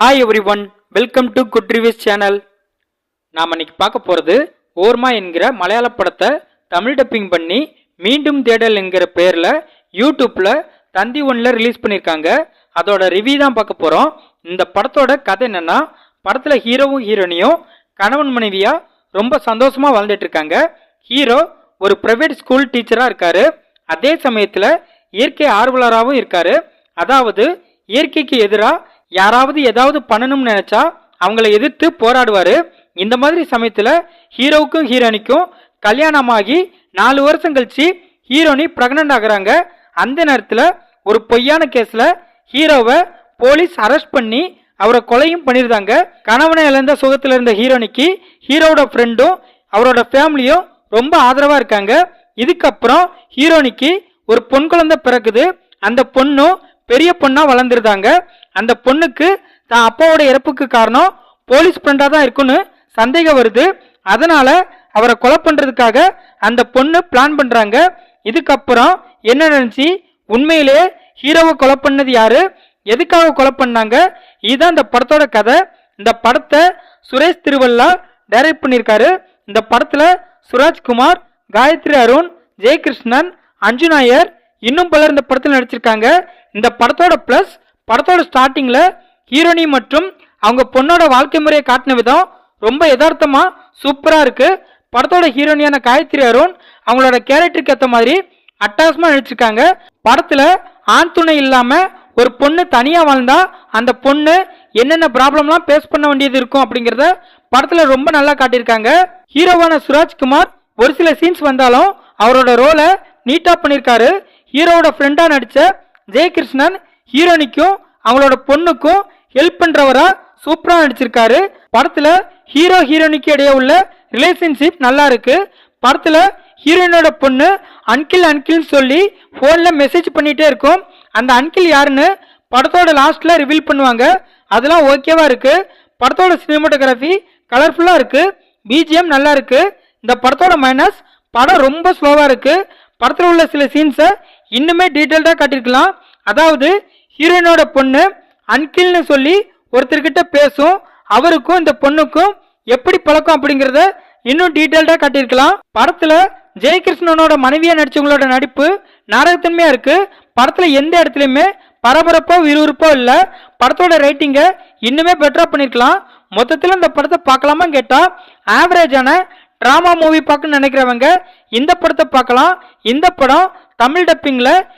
Hi everyone welcome to good reviews channel நாம் இன்னைக்கு பார்க்க போகிறது ஓர்மா என்கிற மலையாள படத்தை தமிழ் டப்பிங் பண்ணி மீண்டும் தேடல் என்கிற பேரில் யூடியூப்பில் தந்தி ஒன்ல ரிலீஸ் பண்ணியிருக்காங்க அதோட ரிவ்யூ தான் பார்க்க போகிறோம் இந்த படத்தோட கதை என்னன்னா படத்தில் ஹீரோவும் ஹீரோனியும் கணவன் மனைவியாக ரொம்ப சந்தோஷமாக வாழ்ந்துட்டு இருக்காங்க. ஹீரோ ஒரு ப்ரைவேட் ஸ்கூல் டீச்சராக இருக்கார். அதே சமயத்தில் இயற்கை ஆர்வலராகவும் இருக்கார். அதாவது இயற்கைக்கு எதிராக யாராவது ஏதாவது பண்ணணும்னு நினைச்சா அவங்கள எதிர்த்து போராடுவாரு. இந்த மாதிரி சமயத்துல ஹீரோவுக்கும் ஹீரோனிக்கும் கல்யாணமாகி நாலு வருஷம் கழிச்சு ஹீரோனி பிரெக்னன்ட் ஆகுறாங்க. அந்த நேரத்துல ஒரு பொய்யான கேஸ்ல ஹீரோவை போலீஸ் அரெஸ்ட் பண்ணி அவரை கொலையும் பண்ணியிருந்தாங்க கணவனை இழந்த சுகத்தில் இருந்த ஹீரோனிக்கு ஹீரோவோட ஃப்ரெண்டும் அவரோட ஃபேமிலியும் ரொம்ப ஆதரவாக இருக்காங்க. இதுக்கப்புறம் ஹீரோனிக்கு ஒரு பொன் குழந்தை பிறக்குது. அந்த பொண்ணும் பெரிய பொண்ணாக வளர்ந்துருந்தாங்க. அந்த பொண்ணுக்கு தான் அப்பாவோட இறப்புக்கு காரணம் போலீஸ் ஃப்ரெண்டாக தான் இருக்குன்னு சந்தேகம் வருது. அதனால அவரை கொலை பண்ணுறதுக்காக அந்த பொண்ணு பிளான் பண்ணுறாங்க இதுக்கப்புறம் என்ன நினச்சி? உண்மையிலேயே ஹீரோவை கொலை பண்ணது யாரு? எதுக்காக கொலை பண்ணாங்க? இதுதான் இந்த படத்தோட கதை. இந்த படத்தை சுரேஷ் திருவல்லா டைரக்ட் பண்ணியிருக்காரு. இந்த படத்தில் சுராஜ்குமார் காயத்ரி அருண் ஜெயகிருஷ்ணன் அஞ்சு நாயர் இன்னும் பலர் இந்த படத்தில் நடிச்சிருக்காங்க. இந்த படத்தோட ப்ளஸ் படத்தோட ஸ்டார்டிங்கில் ஹீரோனி மற்றும் அவங்க பொண்ணோட வாழ்க்கை முறையை காட்டின விதம் ரொம்ப யதார்த்தமாக சூப்பராக இருக்குது படத்தோட ஹீரோனியான காயத்ரி அருண் அவங்களோட கேரக்டருக்கு ஏற்ற மாதிரி அட்டாசமாக நடிச்சிருக்காங்க. படத்தில் ஆண் துணை இல்லாமல் ஒரு பொண்ணு தனியாக வாழ்ந்தால் அந்த பொண்ணு என்னென்ன ப்ராப்ளம்லாம் ஃபேஸ் பண்ண வேண்டியது இருக்கும் அப்படிங்கிறத படத்தில் ரொம்ப நல்லா காட்டியிருக்காங்க. ஹீரோவான சுராஜ்குமார் ஒரு சில சீன்ஸ் வந்தாலும் அவரோட ரோலை நீட்டாக பண்ணியிருக்காரு. ஹீரோவோட ஃப்ரெண்டாக நடித்த ஜெயகிருஷ்ணன் ஹீரோனிக்கும் அவங்களோட பொண்ணுக்கும் ஹெல்ப் பண்றவரா சூப்பரா நடிச்சிருக்காரு. படத்துல ஹீரோ ஹீரோனிக்கு இடையே உள்ள ரிலேஷன்ஷிப் நல்லா இருக்கு. படத்துல ஹீரோயினோட பொண்ணு அன்கிள் அன்கிள் சொல்லி போன்ல மெசேஜ் பண்ணிட்டே இருக்கும். அந்த அன்கிள் யாருன்னு படத்தோட லாஸ்ட்ல ரிவீல் பண்ணுவாங்க. அதெல்லாம் ஓகேவா இருக்கு. படத்தோட சினிமாட்டோகிராஃபி கலர்ஃபுல்லா இருக்கு. பிஜிஎம் நல்லா இருக்கு. இந்த படத்தோட மைனஸ் படம் ரொம்ப ஸ்லோவா இருக்கு. படத்தில் உள்ள சில சீன்ஸை இன்னுமே டீட்டெயில்டாக காட்டியிருக்கலாம். அதாவது ஹீரோயினோட பொண்ணு அன்கிள்னு சொல்லி ஒருத்தர்கிட்ட பேசும் அவருக்கும் இந்த பொண்ணுக்கும் எப்படி பழக்கம் அப்படிங்கறத இன்னும் டீட்டெயில்டா காட்டியிருக்கலாம். படத்துல ஜெயகிருஷ்ணனோட மனைவியா நடிச்சவங்களோட நடிப்பு நாடகத்தன்மையா இருக்கு. படத்துல எந்த இடத்துலயுமே பரபரப்போ விறுவிறுப்போ இல்ல. படத்தோட ரேட்டிங்கை இன்னுமே பெட்டரா பண்ணிருக்கலாம் மொத்தத்தில் இந்த படத்தை பார்க்கலாமா கேட்டா ஆவரேஜான டிராமா மூவி பார்க்கணும்னு நினைக்கிறவங்க இந்த படத்தை பார்க்கலாம். இந்த படம் தமிழ் டப்பிங்கில்